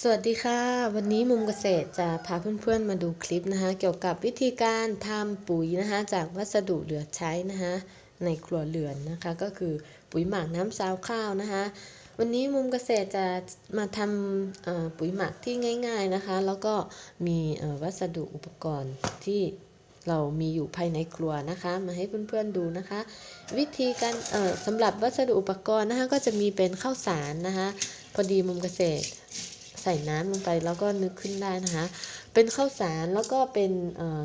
สวัสดีค่ะ วันนี้มุมเกษตรจะพาเพื่อนๆมาดูคลิปนะคะ เกี่ยวกับวิธีการทำปุ๋ยนะคะจากวัสดุเหลือใช้นะคะในครัวเรือนนะคะ ก็คือปุ๋ยหมักน้ำซาวข้าวนะคะ วันนี้มุมเกษตรจะมาทำปุ๋ยหมักที่ง่าย ๆนะคะ แล้วก็มีวัสดุอุปกรณ์ที่เรามีอยู่ภายในครัวนะคะ มาให้เพื่อนๆดูนะคะ วิธีการสำหรับวัสดุอุปกรณ์นะคะ ก็จะมีเป็นข้าวสารนะคะ พอดีมุมเกษตร ใส่น้ำลงไปแล้วก็นึกขึ้นได้นะคะ เป็นข้าวสารแล้วก็เป็น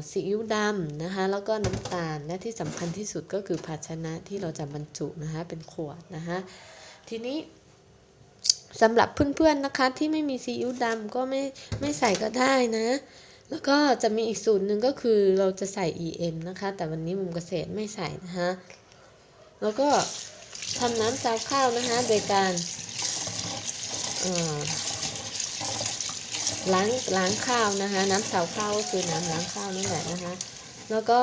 ซีอิ๊วดำนะคะ แล้วก็น้ำตาลและที่สำคัญที่สุดก็คือภาชนะที่เราจะบรรจุนะคะ เป็นขวดนะคะ ทีนี้สำหรับเพื่อนๆนะคะที่ไม่มีซีอิ๊วดำก็ไม่ไม่ใส่ก็ได้นะ แล้วก็จะมีอีกสูตรหนึ่งก็คือเราจะใส่ EM นะคะ แต่วันนี้มุมเกษตรไม่ใส่นะคะแล้วก็ทำน้ำซาวข้าวนะคะ โดยการอ่อ ล้างล้างข้าวนะคะ น้ำเสาข้าวก็คือน้ำล้างข้าวนั่นแหละนะคะ แล้วก็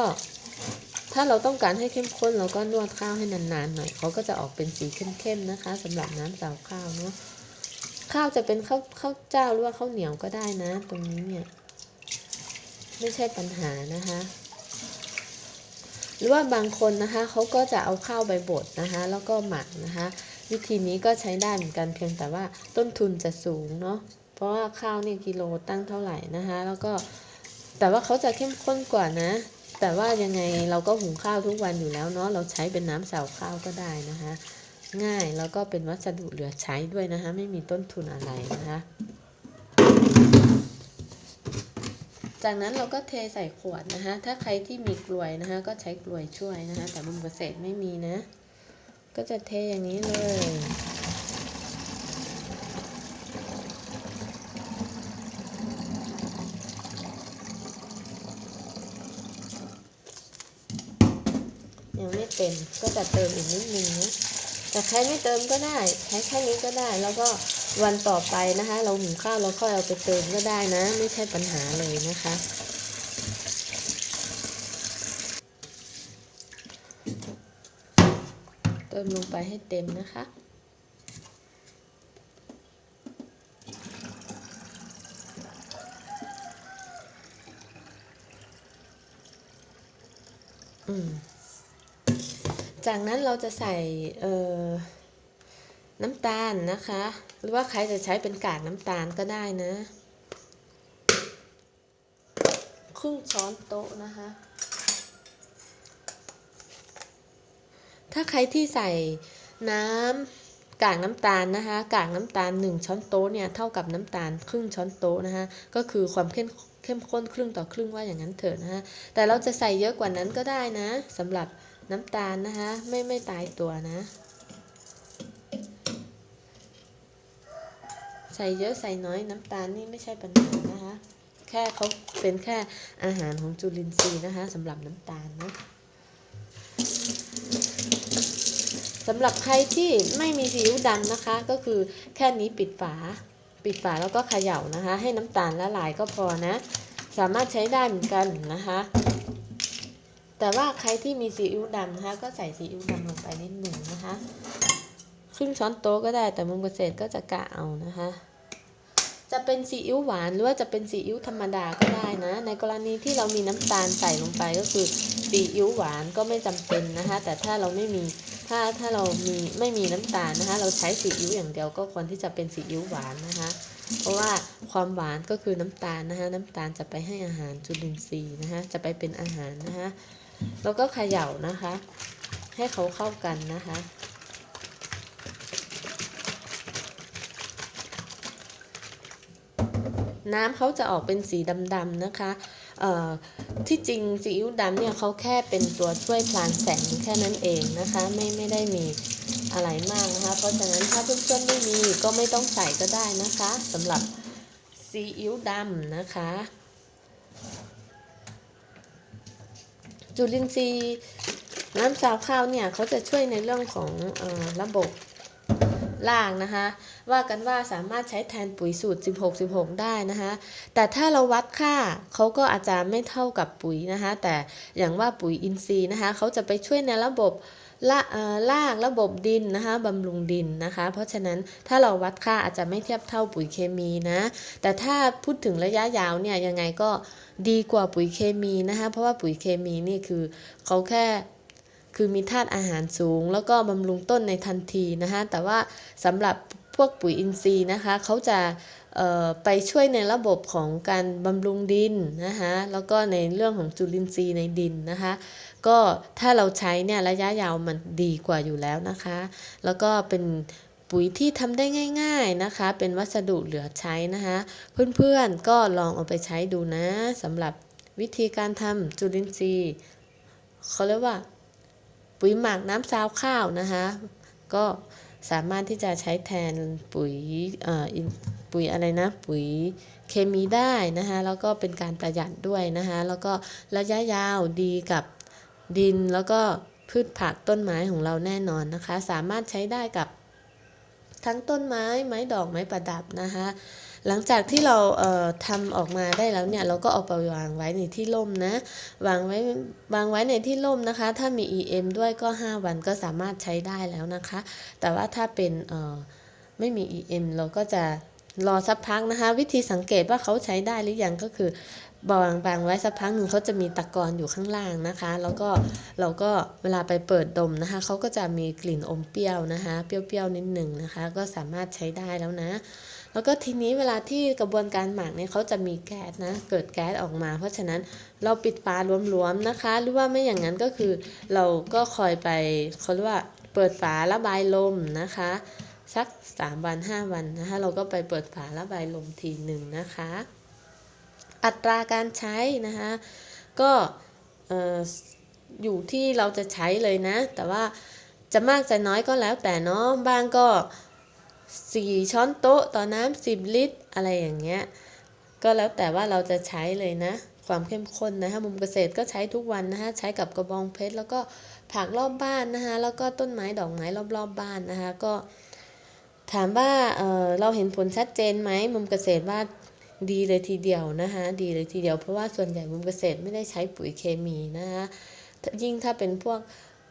ถ้าเราต้องการให้เข้มข้นเราก็นวดข้าวให้นานๆหน่อยเขาก็จะออกเป็นสีเข้มๆนะคะสำหรับน้ำเสาข้าวเนาะข้าวจะเป็นข้าวข้าวเจ้าหรือว่าข้าวเหนียวก็ได้นะ ตรงนี้เนี่ยไม่ใช่ปัญหานะคะ หรือว่าบางคนนะคะเขาก็จะเอาข้าวไปบดนะคะ แล้วก็หมักนะคะ วิธีนี้ก็ใช้ได้เหมือนกันเพียงแต่ว่าต้นทุนจะสูงเนาะ เพราะว่าข้าวเนี่ยกิโลตั้งเท่าไหร่นะคะ แล้วก็แต่ว่าเขาจะเข้มข้นกว่านะ แต่ว่ายังไงเราก็หุงข้าวทุกวันอยู่แล้วเนาะเราใช้เป็นน้ำเสาข้าวก็ได้นะคะ ง่ายแล้วก็เป็นวัสดุเหลือใช้ด้วยนะคะ ไม่มีต้นทุนอะไรนะคะ จากนั้นเราก็เทใส่ขวดนะคะ ถ้าใครที่มีกลวยนะคะ ก็ใช้กลวยช่วยนะคะ แต่มุมเกษตรไม่มีนะ ก็จะเทอย่างนี้เลย ยังไม่ เต็มก็จะเติมอีกนิดนึงแต่ใครไม่เติมก็ได้ ใช้แค่นี้ก็ได้ แล้วก็วันต่อไปนะคะ เราหุงข้าวเราค่อยเอาไปเติมก็ได้นะ ไม่ใช่ปัญหาเลยนะคะ เติมลงไปให้เต็มนะคะอืม จากนั้นเราจะใส่น้ำตาลนะคะ หรือว่าใครจะใช้เป็นกากน้ำตาลก็ได้นะ ครึ่งช้อนโต๊ะนะคะ ถ้าใครที่ใส่น้ำกากน้ำตาลนะคะ กากน้ำตาล 1 ช้อนโต๊ะเนี่ยเท่ากับน้ำตาลครึ่งช้อนโต๊ะนะคะ ก็คือความเข้มเข้มข้นครึ่งต่อครึ่งว่าอย่างนั้นเถอะนะคะแต่เราจะใส่เยอะกว่านั้นก็ได้นะสำหรับ น้ำตาลนะคะ ไม่ไม่ตายตัวนะ ใส่เยอะใส่น้อยน้ำตาลนี่ไม่ใช่ปัญหานะคะ แค่เขาเป็นแค่อาหารของจุลินทรีย์นะคะสำหรับน้ำตาลนะสำหรับใครที่ไม่มีซีอิ๊วดำนะคะ ก็คือแค่นี้ปิดฝา ปิดฝาแล้วก็เขย่านะคะ ให้น้ำตาลละลายก็พอนะ สามารถใช้ได้เหมือนกันนะคะ แต่ว่าใครที่มีซีอิ๊วดำนะคะก็ใส่ซีอิ๊วดำลงไปนิดหนึ่งนะคะครึ่งช้อนโต๊ะก็ได้แต่มุมเกษตรก็จะกะเอานะคะ จะเป็นซีอิ๊วหวานหรือว่าจะเป็นซีอิ๊วธรรมดาก็ได้นะ ในกรณีที่เรามีน้ำตาลใส่ลงไปก็คือซีอิ๊วหวานก็ไม่จำเป็นนะคะ แต่ถ้าเราไม่มีถ้าถ้าเรามีไม่มีน้ำตาลนะคะ เราใช้ซีอิ๊วอย่างเดียวก็ควรที่จะเป็นซีอิ๊วหวานนะคะ เพราะว่าความหวานก็คือน้ำตาลนะคะ น้ำตาลจะไปให้อาหารจุลินทรีย์นะคะจะไปเป็นอาหารนะคะ แล้วก็เขย่านะคะ ให้เขาเข้ากันนะคะ น้ำเขาจะออกเป็นสีดำๆนะคะที่จริงซีอิ๊วดำเนี่ยเขาแค่เป็นตัวช่วยพลานแสงแค่นั้นเองนะคะ ไม่ไม่ได้มีอะไรมากนะคะ เพราะฉะนั้นถ้าเพื่อนๆไม่มีก็ไม่ต้องใส่ก็ได้นะคะสำหรับซีอิ๊วดำนะคะ จุลินทรีย์น้ำซาวข้าวเนี่ยเขาจะช่วยในเรื่องของอระบบล่างนะคะ ว่ากันว่าสามารถใช้แทนปุ๋ยสูตร 16 16 ได้นะคะ แต่ถ้าเราวัดค่าเขาก็อาจจะไม่เท่ากับปุ๋ยนะคะ แต่อย่างว่าปุ๋ยอินทรีย์นะคะเขาจะไปช่วยในระบบ ละเอ่อรากระบบดินนะคะบำรุงดินนะคะ เพราะฉะนั้นถ้าเราวัดค่าอาจจะไม่เทียบเท่าปุ๋ยเคมีนะ แต่ถ้าพูดถึงระยะยาวเนี่ยยังไงก็ดีกว่าปุ๋ยเคมีนะคะเพราะว่าปุ๋ยเคมีนี่คือเขาแค่คือมีธาตุอาหารสูง แล้วก็บำรุงต้นในทันทีนะคะแต่ว่าสำหรับ พวกปุ๋ยอินทรีย์นะคะเขาจะไปช่วยในระบบของการบำรุงดินนะคะแล้วก็ในเรื่องของจุลินทรีย์ในดินนะคะ ก็ถ้าเราใช้เนี่ยระยะยาวมันดีกว่าอยู่แล้วนะคะ แล้วก็เป็นปุ๋ยที่ทำได้ง่าย ๆนะคะ เป็นวัสดุเหลือใช้นะคะ เพื่อนๆก็ลองเอาไปใช้ดูนะสำหรับวิธีการทำจุลินทรีย์เขาเรียกว่า ปุ๋ยหมักน้ำซาวข้าวนะคะ ก็ สามารถที่จะใช้แทนปุ๋ยปุ๋ยอะไรนะ ปุ๋ยเคมีได้นะคะแล้วก็เป็นการประหยัดด้วยนะคะแล้วก็ระยะยาวดีกับดินแล้วก็พืชผักต้นไม้ของเราแน่นอนนะคะ สามารถใช้ได้กับ ทั้งต้นไม้ ไม้ดอกไม้ประดับนะคะหลังจากที่เราเอ่อทำออกมาได้แล้วเนี่ยเราก็เอาไปวางไว้ในที่ร่มนะวางไว้วางไว้ในที่ร่มนะคะ ถ้ามี EM ด้วยก็ 5 วันก็สามารถใช้ได้แล้วนะคะ แต่ว่าถ้าเป็นเอ่อไม่มี EM เราก็จะรอสักพักนะคะ วิธีสังเกตว่าเขาใช้ได้หรือยังก็คือ วางวางไว้สักพักหนึ่งเขาจะมีตะกอนอยู่ข้างล่างนะคะ แล้วก็เราก็เวลาไปเปิดดมนะคะเขาก็จะมีกลิ่นอมเปรี้ยวนะคะ เปรี้ยวๆนิดหนึ่งนะคะ ก็สามารถใช้ได้แล้วนะ แล้วก็ทีนี้เวลาที่กระบวนการหมักเนี่ยเขาจะมีแก๊สนะ เกิดแก๊สออกมา เพราะฉะนั้นเราปิดฝาหลวมๆนะคะ หรือว่าไม่อย่างนั้นก็คือ เราก็คอยไปเขาเรียกว่าเปิดฝาระบายลมนะคะสัก 3 วัน 5 วันนะคะ เราก็ไปเปิดฝาระบายลมทีหนึ่งนะคะ อัตราการใช้นะคะก็เอ่อยู่ที่เราจะใช้เลยนะ แต่ว่าจะมากจะน้อยก็แล้วแต่เนาะบางก็ 4 ช้อนโต๊ะต่อน้ำ10 ลิตร อะไรอย่างเงี้ยก็แล้วแต่ว่าเราจะใช้เลยนะ ความเข้มข้นนะคะมุมเกษตรก็ใช้ทุกวันนะคะใช้กับกระบองเพชรแล้วก็ผักรอบบ้านนะคะแล้วก็ต้นไม้ดอกไม้รอบๆบบ้านนะคะก็ถามว่าเเราเห็นผลชัดเจนไหมมุมเกษตรว่า ดีเลยทีเดียวนะคะดีเลยทีเดียวเพราะว่าส่วนใหญ่มุมเกษตรไม่ได้ใช้ปุ๋ยเคมีนะคะยิ่งถ้าเป็นพวก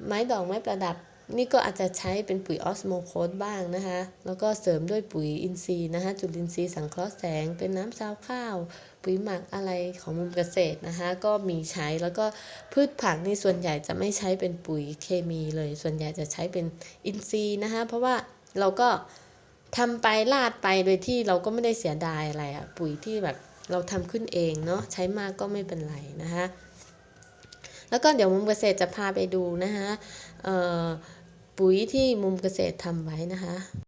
ไม้ดอกไม้ประดับ นี่ก็อาจจะใช้เป็นปุ๋ยออสโมโคสบ้างนะคะแล้วก็เสริมด้วยปุ๋ยอินทรีย์นะคะจุลินทรีย์สังเคราะห์แสง เป็นน้ำซาวข้าว ปุ๋ยหมักอะไรของมุมเกษตรนะคะก็มีใช้แล้วก็พืชผักนี่ส่วนใหญ่จะไม่ใช้เป็นปุ๋ยเคมีเลย ส่วนใหญ่จะใช้เป็นอินทรีย์นะคะเพราะว่าเราก็ ทำไปลาดไปโดยที่เราก็ไม่ได้เสียดายอะไรอะปุ๋ยที่แบบเราทำขึ้นเองเนาะใช้มากก็ไม่เป็นไรนะคะแล้วก็เดี๋ยวมุมเกษตรจะพาไปดูนะคะปุ๋ยที่มุมเกษตรทำไว้นะคะ